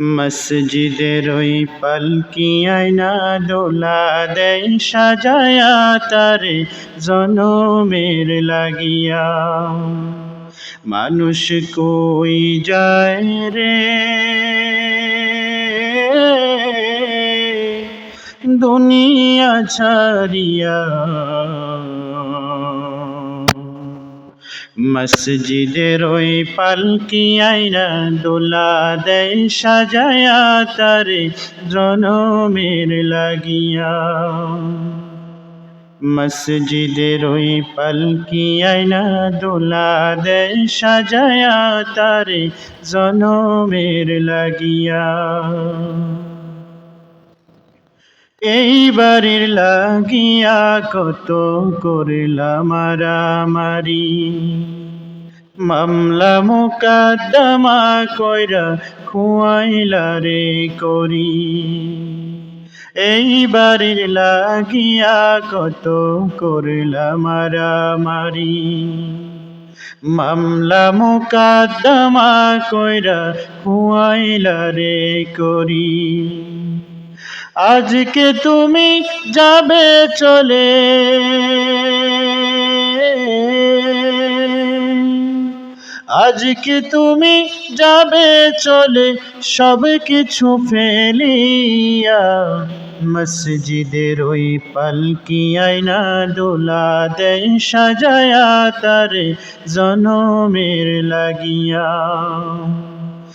মসজিদের ওই পালকি আইনা দোলা দেয় সাজায়া তারে জনমের লাগিয়া। মানুষ কই যায় রে? দুনিয়া ছাড়িয়া মসজিদের ওই পালকি আইনা দোলা দেয়, সাজায়া তারে জনমের লাগিয়া। মসজিদের ওই পালকি আইনা দোলা দেয়, সাজায়া তারে জনমের লাগিয়া। এই বাড়ির লাগিয়া কত করিলা মারামারি মামলা মোকাদ্দমা কইরা খুয়াইলা রে করি। এই বাড়ির লাগিয়া কত করিলা মারামারি মামলা মোকাদ্দমা কইরা খুয়াইলা রে করি। আজকে তুমি যাবে চলে। আজকে তুমি যাবে চলে, সব কিছু ফেলিয়া মসজিদের ওই পালকি আইনা দোলা দেয়, সাজায়া তারে জনমের লাগিয়া।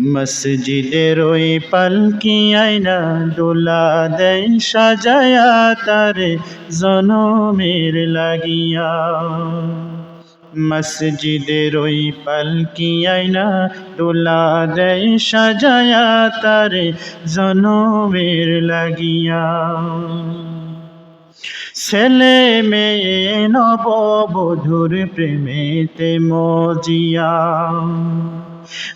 মসজিদের ওই পালকি আইনা দোলা দেয়, সাজায়া তারে জনমের লাগিয়া। মসজিদের ওই পালকি আইনা দোলা দেয়, সাজায়া তারে জনমের লাগিয়া। ছেলে মেয়ে নববধুর প্রেমেতে মজিয়া।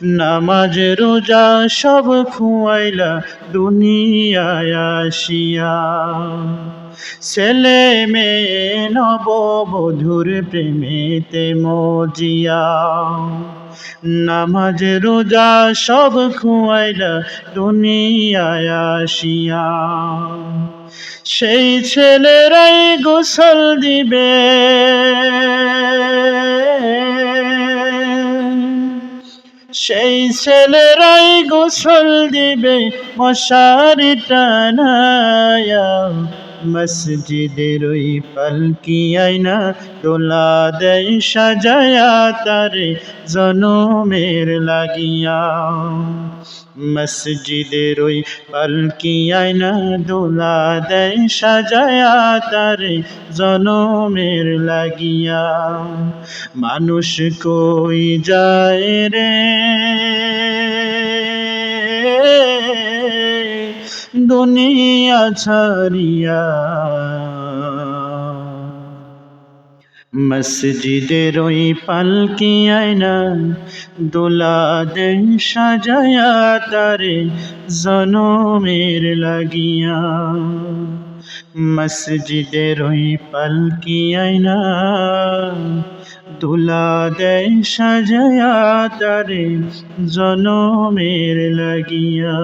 নামাজ, রোজা সব খুয়াইলা দুনিয়ায় আসিয়া। ছেলে মেয়ে নববধুর প্রেমেতে মজিয়া। নামাজ, রোজা সব খুয়াইলা দুনিয়ায় আসিয়া। সেই ছেলেরাই গোসল দিবে। সেই ছেলেরাই গোসল দিবে মশারি টানায়া। মসজিদের ওই পালকি আইনা তোলা দেয়, সাজায়া তারে জনমের লাগিয়া। মসজিদের ওই পালকি আইনা দোলা দেয়, সাজায়া তারে জনমের লাগিয়া। মানুষ কই যায় রে? দুনিয়া ছাড়িয়া। মসজিদের ওই পালকি আয়না দোলা সাজায়া তারে জনমের লাগিয়া। মসজিদের ওই পালকি আয়না দোলা দেয় সাজায়া তারে জনমের লাগিয়া।